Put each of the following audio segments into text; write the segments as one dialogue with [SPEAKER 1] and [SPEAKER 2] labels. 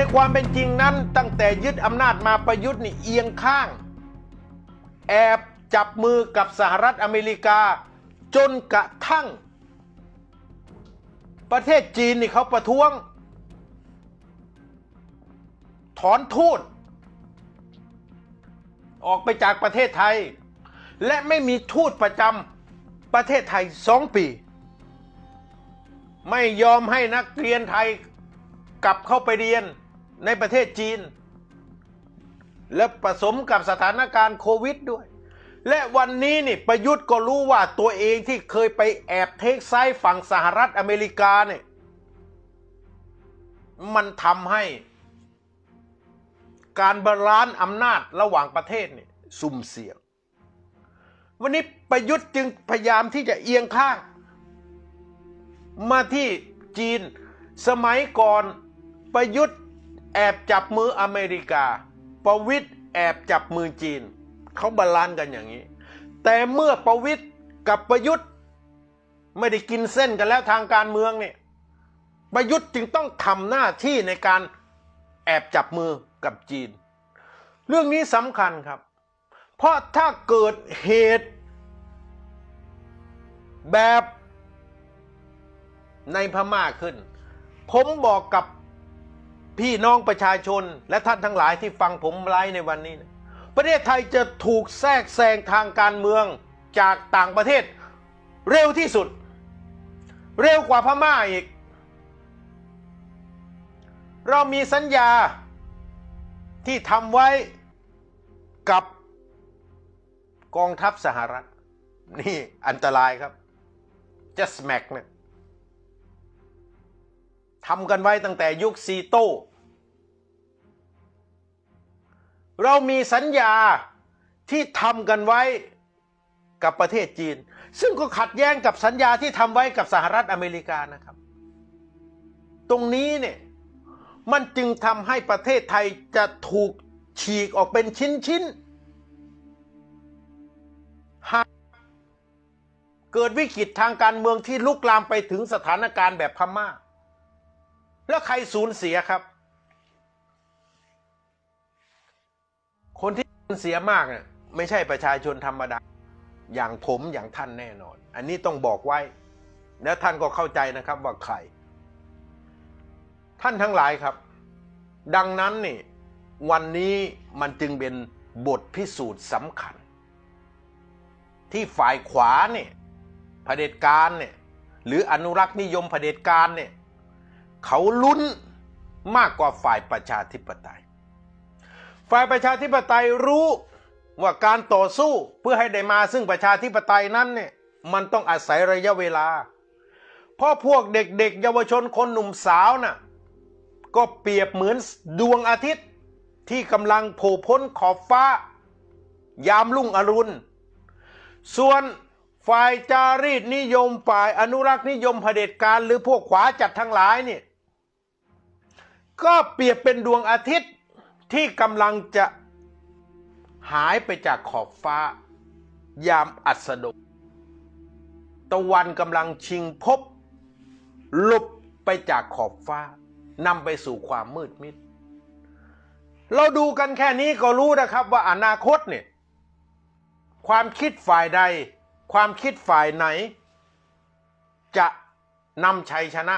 [SPEAKER 1] ในความเป็นจริงนั้นตั้งแต่ยึดอำนาจมาประยุทธ์นี่เอียงข้าง แอบจับมือกับสหรัฐอเมริกา จนกระทั่ง ประเทศจีนนี่เขาประท้วง ถอนทูตออกไปจากประเทศไทย และไม่มีทูตประจำประเทศไทยสองปี ไม่ยอมให้นักเรียนไทยกลับเข้าไปเรียน ในประเทศจีน และผสมกับสถานการณ์โควิดด้วย และวันนี้นี่ประยุทธ์ก็รู้ว่าตัวเองที่เคยไปแอบเทคไซด์ฝั่งสหรัฐอเมริกาเนี่ยมันทำให้การบาลานซ์อำนาจระหว่างประเทศเนี่ยสุ่มเสี่ยง วันนี้ประยุทธ์จึงพยายามที่จะเอียงข้าง มาที่จีนสมัยก่อนประยุทธ์ แอบจับมืออเมริกา ประวิทย์แอบจับมือจีน เขาบาลานซ์กันอย่างนี้ แต่เมื่อประวิทย์กับประยุทธ์ไม่ได้กินเส้นกันแล้วทางการเมืองเนี่ยประยุทธ์จึงต้องทำหน้าที่ในการแอบจับมือกับจีน เรื่องนี้สำคัญครับ เพราะถ้าเกิดเหตุ แบบในพม่าขึ้น ผมบอกกับ พี่น้องประชาชนและท่านทั้งหลายที่ฟังผมไลฟ์ในวันนี้นะประเทศไทยจะถูกแทรกแซงทางการเมืองจากต่างประเทศ เร็วที่สุด เร็วกว่าพม่าอีก เรามีสัญญาที่ทำไว้กับกองทัพสหรัฐ นี่อันตรายครับ จะสแมกเนี่ยทำกันไว้ตั้งแต่ยุคซีโต้ เรามีสัญญาที่ทำกันไว้กับประเทศจีน ซึ่งก็ขัดแย้งกับสัญญาที่ทำไว้กับสหรัฐอเมริกานะครับ ตรงนี้เนี่ยมันจึงทำให้ประเทศไทยจะถูกฉีกออกเป็นชิ้นๆหากเกิดวิกฤตทางการเมืองที่ลุกลามไปถึงสถานการณ์แบบพม่า แล้วใครสูญเสียครับ คนที่สูญเสียมากเนี่ยไม่ใช่ประชาชนธรรมดา อย่างผมอย่างท่านแน่นอน อันนี้ต้องบอกไว้ แล้วท่านก็เข้าใจนะครับว่าใคร ท่านทั้งหลายครับ ดังนั้นนี่วันนี้มันจึงเป็นบทพิสูจน์สำคัญ ที่ฝ่ายขวาเนี่ยเผด็จการเนี่ยหรืออนุรักษ์นิยมเผด็จการเนี่ยเขาลุ้นมากกว่าฝ่ายประชาธิปไตย ฝ่ายประชาธิปไตยรู้ว่าการต่อสู้เพื่อให้ได้มาซึ่งประชาธิปไตยนั้นเนี่ยมันต้องอาศัยระยะเวลา เพราะพวกเด็กๆ เยาวชนคนหนุ่มสาวน่ะก็เปรียบเหมือนดวงอาทิตย์ที่กำลังโผล่พ้นขอบฟ้า ยามรุ่งอรุณ ส่วนฝ่ายจารีตนิยมฝ่ายอนุรักษ์นิยมเผด็จการหรือพวกขวาจัดทั้งหลายเนี่ยก็เปรียบเป็นดวงอาทิตย์ ที่กำลังจะหายไปจากขอบฟ้า ยามอัสดงตะวันกำลังชิงพบหลบไปจากขอบฟ้านำไปสู่ความมืดมิด เราดูกันแค่นี้ก็รู้นะครับว่าอนาคตเนี่ยความคิดฝ่ายใด ความคิดฝ่ายไหน จะนำชัยชนะ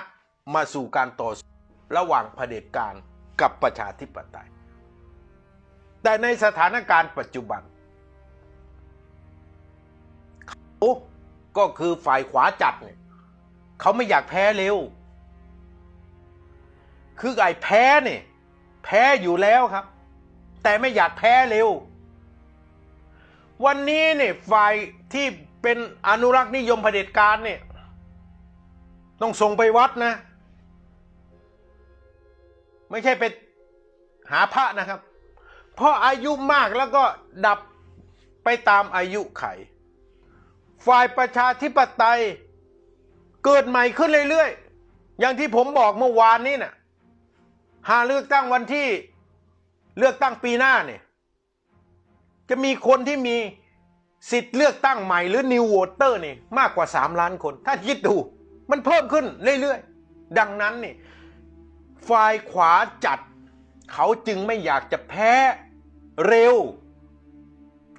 [SPEAKER 1] มาสู่การต่อสู้ระหว่างเผด็จการกับประชาธิปไตย แต่ในสถานการณ์ปัจจุบันเขาก็คือฝ่ายขวาจัดเนี่ยเขาไม่อยากแพ้เร็ว คือไอ้แพ้เนี่ยแพ้อยู่แล้วครับ แต่ไม่อยากแพ้เร็ว วันนี้เนี่ยฝ่ายที่เป็นอนุรักษ์นิยมเผด็จการเนี่ยต้องส่งไปวัดนะ ไม่ใช่ไปหาพระนะครับ เพราะอายุมากแล้วก็ดับไปตามอายุไข ฝ่ายประชาธิปไตยเกิดใหม่ขึ้นเรื่อยๆ อย่างที่ผมบอกเมื่อวานนี้น่ะ หาเลือกตั้งวันที่เลือกตั้งปีหน้าเนี่ย จะมีคนที่มีสิทธิ์เลือกตั้งใหม่หรือ New Voter นี่มากกว่า 3 ล้านคน ถ้าคิดดู มันเพิ่มขึ้นเรื่อยๆ ดังนั้นนี่ฝ่ายขวาจัด เขาจึงไม่อยากจะแพ้ เร็ว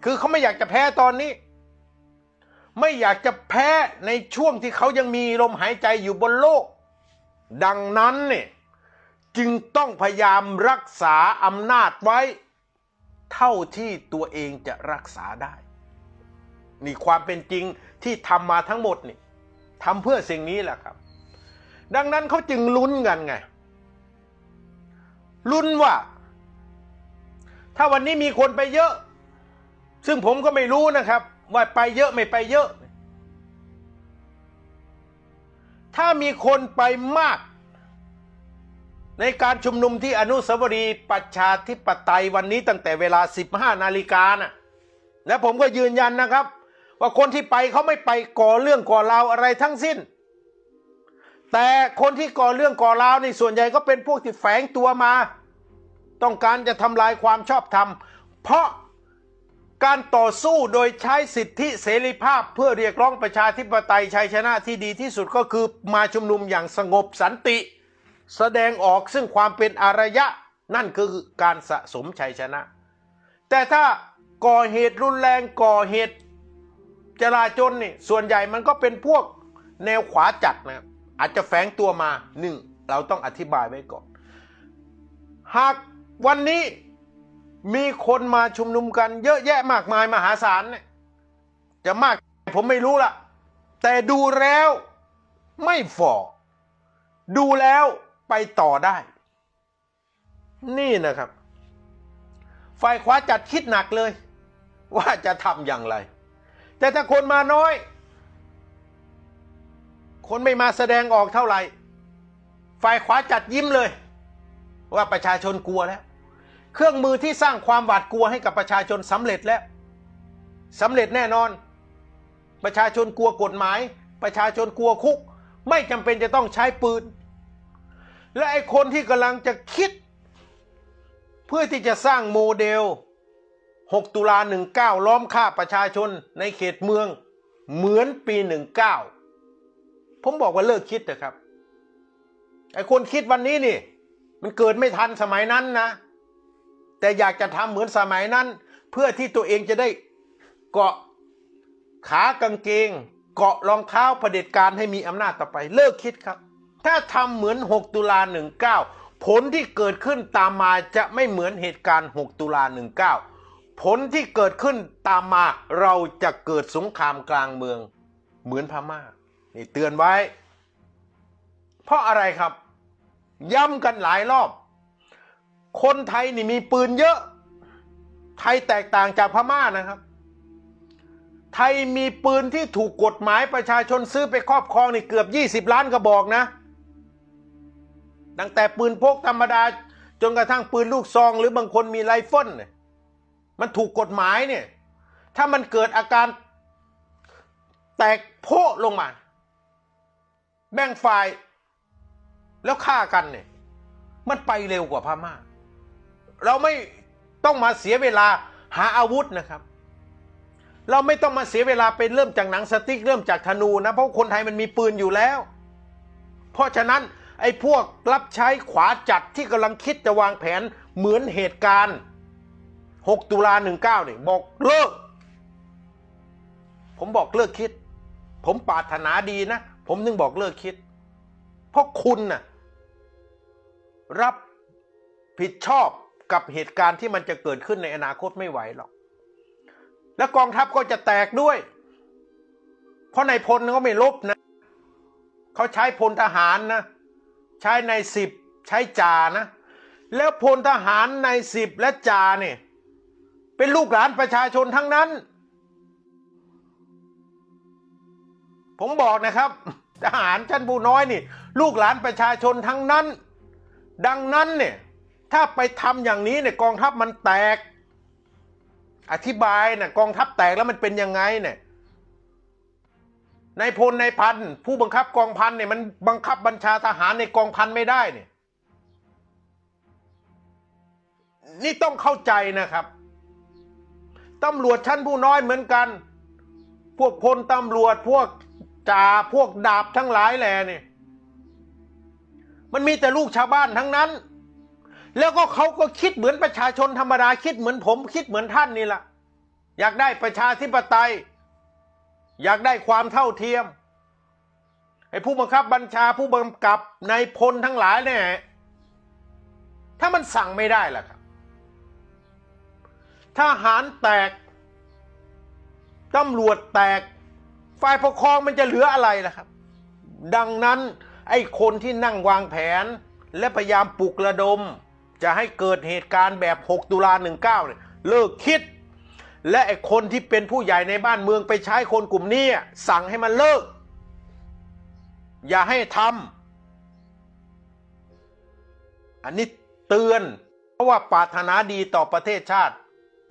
[SPEAKER 1] คือเขาไม่อยากจะแพ้ตอนนี้ ไม่อยากจะแพ้ในช่วงที่เขายังมีลมหายใจอยู่บนโลก ดังนั้นเนี่ยจึงต้องพยายามรักษาอำนาจไว้ เท่าที่ตัวเองจะรักษาได้ นี่ความเป็นจริงที่ทำมาทั้งหมดนี่ทำเพื่อสิ่งนี้แหละครับ ดังนั้นเขาจึงลุ้นกันไงลุ้นว่า ถ้าวันนี้มีคนไปเยอะ ซึ่งผมก็ไม่รู้นะครับ ว่าไปเยอะไม่ไปเยอะ ถ้ามีคนไปมาก ในการชุมนุมที่อนุสาวรีย์ประชาธิปไตยวันนี้ตั้งแต่เวลา 15 นาฬิกานะ่ะและผมก็ยืนยันนะครับ ว่าคนที่ไปเขาไม่ไปก่อเรื่องก่อราวอะไรทั้งสิ้น แต่คนที่ก่อเรื่องก่อราวในส่วนใหญ่ก็เป็นพวกที่แฝงตัวมา ต้องการจะทำลายความชอบธรรม เพราะการต่อสู้โดยใช้สิทธิเสรีภาพเพื่อเรียกร้องประชาธิปไตยชัยชนะที่ดีที่สุดก็คือมาชุมนุมอย่างสงบสันติ แสดงออกซึ่งความเป็นอารยะ นั่นคือการสะสมชัยชนะ แต่ถ้าก่อเหตุรุนแรงก่อเหตุจลาจลนี่ส่วนใหญ่มันก็เป็นพวกแนวขวาจัดนะอาจจะแฝงตัวมาหนึ่งเราต้องอธิบายไว้ก่อน หาก วันนี้มีคนมาชุมนุมกันเยอะแยะมากมายมหาศาลเนี่ยจะมากผมไม่รู้ละแต่ดูแล้วไม่ฝ่อดูแล้วไปต่อได้ นี่นะครับ ฝ่ายขวาจัดคิดหนักเลย ว่าจะทำอย่างไร แต่ถ้าคนมาน้อย คนไม่มาแสดงออกเท่าไหร่ ฝ่ายขวาจัดยิ้มเลย ว่าประชาชนกลัวแล้ว เครื่องมือที่สร้างความหวาดกลัวให้กับประชาชนสำเร็จแล้วสำเร็จแน่นอน ประชาชนกลัวกฎหมาย ประชาชนกลัวคุก ไม่จำเป็นจะต้องใช้ปืน และไอ้คนที่กำลังจะคิด เพื่อที่จะสร้างโมเดล 6 ตุลา19 ล้อมฆ่าประชาชนในเขตเมือง เหมือนปี 19 ผมบอกว่าเลิกคิดเถอะครับไอ้คนคิดวันนี้นี่ มันเกิดไม่ทันสมัยนั้นนะ แต่อยากจะทำเหมือนสมัยนั้น เพื่อที่ตัวเองจะได้เกาะขากางเกง เกาะรองเท้าเผด็จการให้มีอำนาจต่อไป เลิกคิดครับ ถ้าทำเหมือน 6 ตุลา 19 ผลที่เกิดขึ้นตามมาจะไม่เหมือนเหตุการณ์ 6 ตุลา 19 ผลที่เกิดขึ้นตามมาเราจะเกิดสงครามกลางเมืองเหมือนพม่านี่เตือนไว้ เพราะอะไรครับ ย้ำกันหลายรอบ คนไทยนี่มีปืนเยอะ ไทยแตกต่างจากพม่านะครับ ไทยมีปืนที่ถูกกฎหมายประชาชนซื้อไปครอบครองนี่เกือบ 20 ล้านกระบอกนะ ตั้งแต่ปืนพกธรรมดา จนกระทั่งปืนลูกซองหรือบางคนมีไรเฟิลเนี่ยมันถูกกฎหมายเนี่ย ถ้ามันเกิดอาการแตกโพะลงมา แบ่งฝ่าย แล้วฆ่ากันเนี่ย มันไปเร็วกว่าพม่า เราไม่ต้องมาเสียเวลาหาอาวุธนะครับ เราไม่ต้องมาเสียเวลาไปเริ่มจากหนังสติ๊กเริ่มจากธนูนะเพราะคนไทยมันมีปืนอยู่แล้ว เพราะฉะนั้นไอ้พวกรับใช้ขวาจัดที่กำลังคิดจะวางแผนเหมือนเหตุการณ์ 6 ตุลา19เนี่ยบอกเลิก ผมบอกเลิกคิด ผมปรารถนาดีนะ ผมนึงบอกเลิกคิด เพราะคุณน่ะรับผิดชอบ กับเหตุการณ์ที่มันจะเกิดขึ้นในอนาคตไม่ไหวหรอก แล้วกองทัพก็จะแตกด้วย เพราะในายพลเขาไม่ลบนะ เขาใช้พลทหารนะ ใช้ในสิบใช้จ่านะ แล้วพลทหารในสิบและจ่าเนี่ยเป็นลูกหลานประชาชนทั้งนั้น ผมบอกนะครับทหารชั้นผู้น้อยนี่ ลูกหลานประชาชนทั้งนั้น ดังนั้นเนี่ย ถ้าไปทำอย่างนี้เนี่ยกองทัพมันแตก อธิบายนะกองทัพแตกแล้วมันเป็นยังไงเนี่ยนายพลนายพันผู้บังคับกองพันเนี่ยมันบังคับบัญชาทหารในกองพันไม่ได้เนี่ย นี่ต้องเข้าใจนะครับตำรวจชั้นผู้น้อยเหมือนกัน พวกพลตำรวจพวกจ่าพวกดาบทั้งหลายแหล่เนี่ยมันมีแต่ลูกชาวบ้านทั้งนั้น แล้วก็เขาก็คิดเหมือนประชาชนธรรมดาคิดเหมือนผม คิดเหมือนท่านนี่แหละอยากได้ประชาธิปไตย อยากได้ความเท่าเทียมไอ้ผู้บังคับบัญชาผู้กำกับในายพลทั้งหลายเนี่ยถ้ามันสั่งไม่ได้ล่ะครับทหารแตกตำรวจแตกฝ่ายปกครองมันจะเหลืออะไรล่ะครับ ดังนั้นไอ้คนที่นั่งวางแผนและพยายามปลุกระดม จะให้เกิดเหตุการณ์แบบ 6 ตุลา 19เนี่ยเลิกคิด และไอ้คนที่เป็นผู้ใหญ่ในบ้านเมืองไปใช้คนกลุ่มนี้สั่งให้มันเลิก อย่าให้ทำอันนี้เตือน เพราะว่าปรารถนาดีต่อประเทศชาติ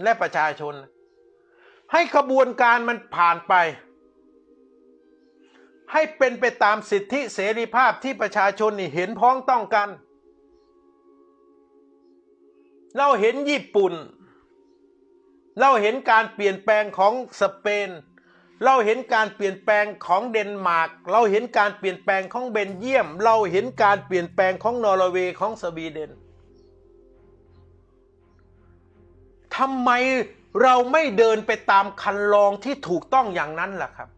[SPEAKER 1] และประชาชน ให้ขบวนการมันผ่านไป ให้เป็นไปตามสิทธิเสรีภาพที่ประชาชนนี่เห็นพ้องต้องกัน เราเห็นญี่ปุ่น เราเห็นการเปลี่ยนแปลงของสเปน เราเห็นการเปลี่ยนแปลงของเดนมาร์ก เราเห็นการเปลี่ยนแปลงของเบนเยียม เราเห็นการเปลี่ยนแปลงของนอร์เวย์ของสวีเดนทำไมเราไม่เดินไปตามคันลองที่ถูกต้องอย่างนั้นล่ะครับ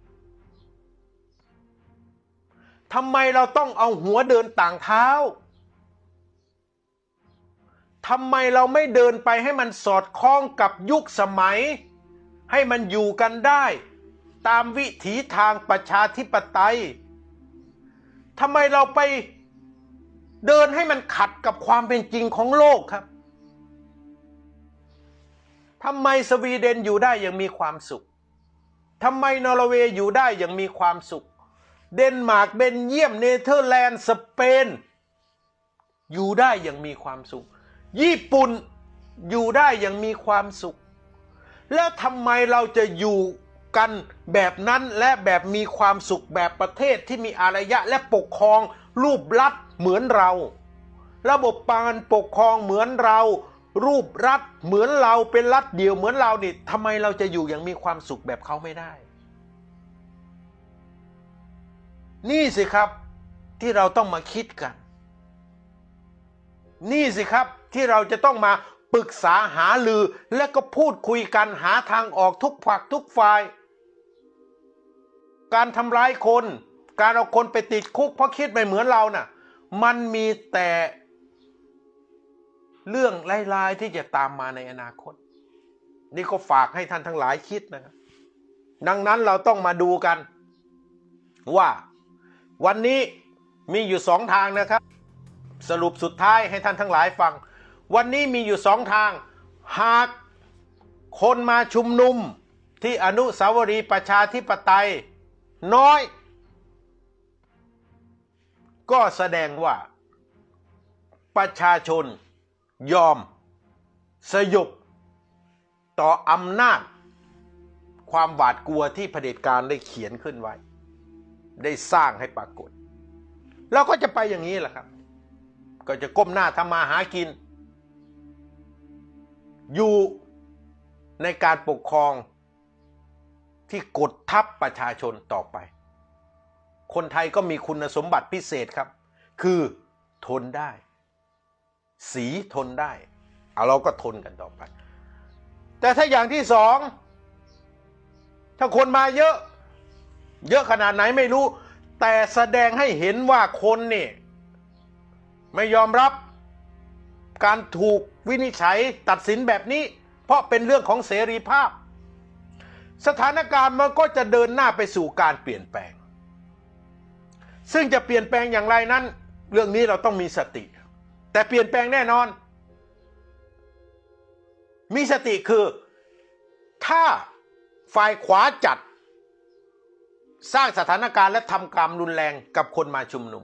[SPEAKER 1] ทำไมเราต้องเอาหัวเดินต่างเท้า ทำไมเราไม่เดินไปให้มันสอดคล้องกับยุคสมัย ให้มันอยู่กันได้ ตามวิถีทางประชาธิปไตยทำไมเราไปเดินให้มันขัดกับความเป็นจริงของโลกครับทำไมสวีเดนอยู่ได้อย่างมีความสุขทำไมนอร์เวย์อยู่ได้อย่างมีความสุข เดนมาร์กเบนเยียมเนเธอร์แลนด์สเปน อยู่ได้อย่างมีความสุข ญี่ปุ่นอยู่ได้อย่างมีความสุข แล้วทำไมเราจะอยู่กันแบบนั้นและแบบมีความสุขแบบประเทศที่มีอารยะและปกครองรูปรัฐเหมือนเรา ระบบการปกครองเหมือนเรา รูปรัฐเหมือนเราเป็นรัฐเดียวเหมือนเรานี่ทำไมเราจะอยู่อย่างมีความสุขแบบเขาไม่ได้ นี่สิครับที่เราต้องมาคิดกัน นี่สิครับ ที่เราจะต้องมาปรึกษาหาลือและก็พูดคุยกันหาทางออกทุกฝักทุกฝ่าย การทำร้ายคน การเอาคนไปติดคุกเพราะคิดไม่เหมือนเราน่ะ มันมีแต่เรื่องลายๆที่จะตามมาในอนาคต นี่ก็ฝากให้ท่านทั้งหลายคิดนะครับดังนั้นเราต้องมาดูกัน ว่าวันนี้มีอยู่สองทางนะครับ สรุปสุดท้ายให้ท่านทั้งหลายฟัง วันนี้มีอยู่สองทาง หากคนมาชุมนุมที่อนุสาวรีย์ประชาธิปไตย น้อย ก็แสดงว่า ประชาชนยอม สยบต่ออำนาจ ความหวาดกลัวที่เผด็จการได้เขียนขึ้นไว้ ได้สร้างให้ปรากฏเราก็จะไปอย่างนี้แหละครับ ก็จะก้มหน้าทำมาหากิน อยู่ในการปกครองที่กดทับประชาชนต่อไป คนไทยก็มีคุณสมบัติพิเศษครับ คือทนได้ สีทนได้ เอาเราก็ทนกันต่อไป แต่ถ้าอย่างที่สอง ถ้าคนมาเยอะ เยอะขนาดไหนไม่รู้ แต่แสดงให้เห็นว่าคนนี่ ไม่ยอมรับ การถูกวินิจฉัยตัดสินแบบนี้ เพราะเป็นเรื่องของเสรีภาพ สถานการณ์มันก็จะเดินหน้าไปสู่การเปลี่ยนแปลง ซึ่งจะเปลี่ยนแปลงอย่างไรนั้น เรื่องนี้เราต้องมีสติ แต่เปลี่ยนแปลงแน่นอน มีสติคือ ถ้าฝ่ายขวาจัด สร้างสถานการณ์และทำกรรมรุนแรงกับคนมาชุมนุม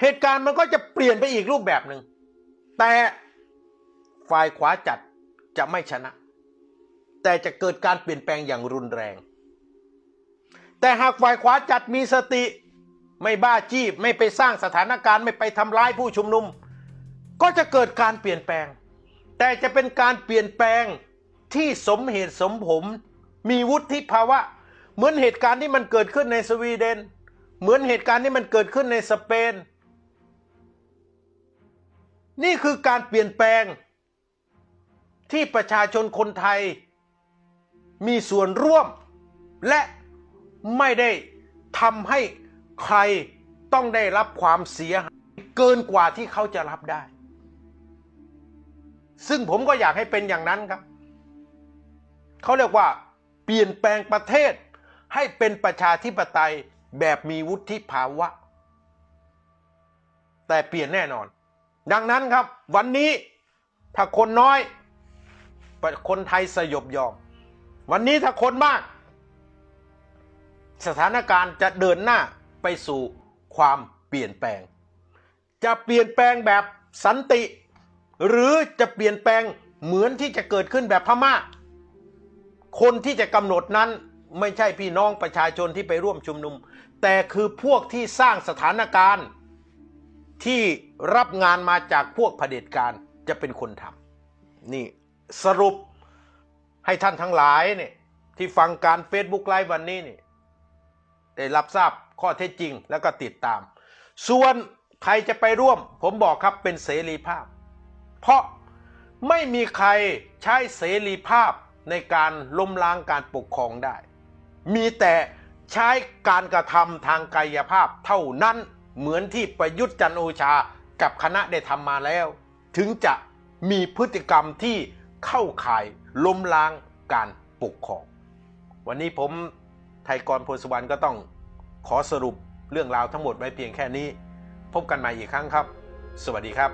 [SPEAKER 1] เหตุการณ์มันก็จะเปลี่ยนไปอีกรูปแบบหนึ่ง แต่ฝ่ายขวาจัดจะไม่ชนะ แต่จะเกิดการเปลี่ยนแปลงอย่างรุนแรง แต่หากฝ่ายขวาจัดมีสติ ไม่บ้าจี้ไม่ไปสร้างสถานการณ์ไม่ไปทำร้ายผู้ชุมนุม ก็จะเกิดการเปลี่ยนแปลง แต่จะเป็นการเปลี่ยนแปลงที่สมเหตุสมผลมีวุฒิภาวะ เหมือนเหตุการณ์ที่มันเกิดขึ้นในสวีเดน เหมือนเหตุการณ์ที่มันเกิดขึ้นในสเปน นี่คือการเปลี่ยนแปลงที่ประชาชนคนไทย มีส่วนร่วม และไม่ได้ทำให้ใครต้องได้รับความเสียหายเกินกว่าที่เขาจะรับได้ ซึ่งผมก็อยากให้เป็นอย่างนั้นครับ เขาเรียกว่า เปลี่ยนแปลงประเทศให้เป็นประชาธิปไตยแบบมีวุฒิภาวะ แต่เปลี่ยนแน่นอน ดังนั้นครับวันนี้ถ้าคนน้อยคนไทยสยบยอม วันนี้ถ้าคนมาก สถานการณ์จะเดินหน้าไปสู่ความเปลี่ยนแปลง จะเปลี่ยนแปลงแบบสันติ หรือจะเปลี่ยนแปลงเหมือนที่จะเกิดขึ้นแบบพม่า คนที่จะกำหนดนั้นไม่ใช่พี่น้องประชาชนที่ไปร่วมชุมนุม แต่คือพวกที่สร้างสถานการณ์ ที่รับงานมาจากพวกเผด็จการจะเป็นคนทำนี่สรุปให้ท่านทั้งหลายเนี่ยที่ฟังการ Facebook ไลฟ์วันนี้นี่ได้รับทราบข้อเท็จจริงแล้วก็ติดตาม ส่วนใครจะไปร่วม ผมบอกครับเป็นเสรีภาพ เพราะไม่มีใครใช้เสรีภาพในการล้มล้างการปกครองได้ มีแต่ใช้การกระทำทางกายภาพเท่านั้น เหมือนที่ประยุทธ์จันโอชากับคณะได้ทำมาแล้ว ถึงจะมีพฤติกรรมที่เข้าข่ายล้มล้างการปกครอง วันนี้ผมไทยกรพลสุวรรณก็ต้องขอสรุปเรื่องราวทั้งหมดไว้เพียงแค่นี้ พบกันใหม่อีกครั้งครับ สวัสดีครับ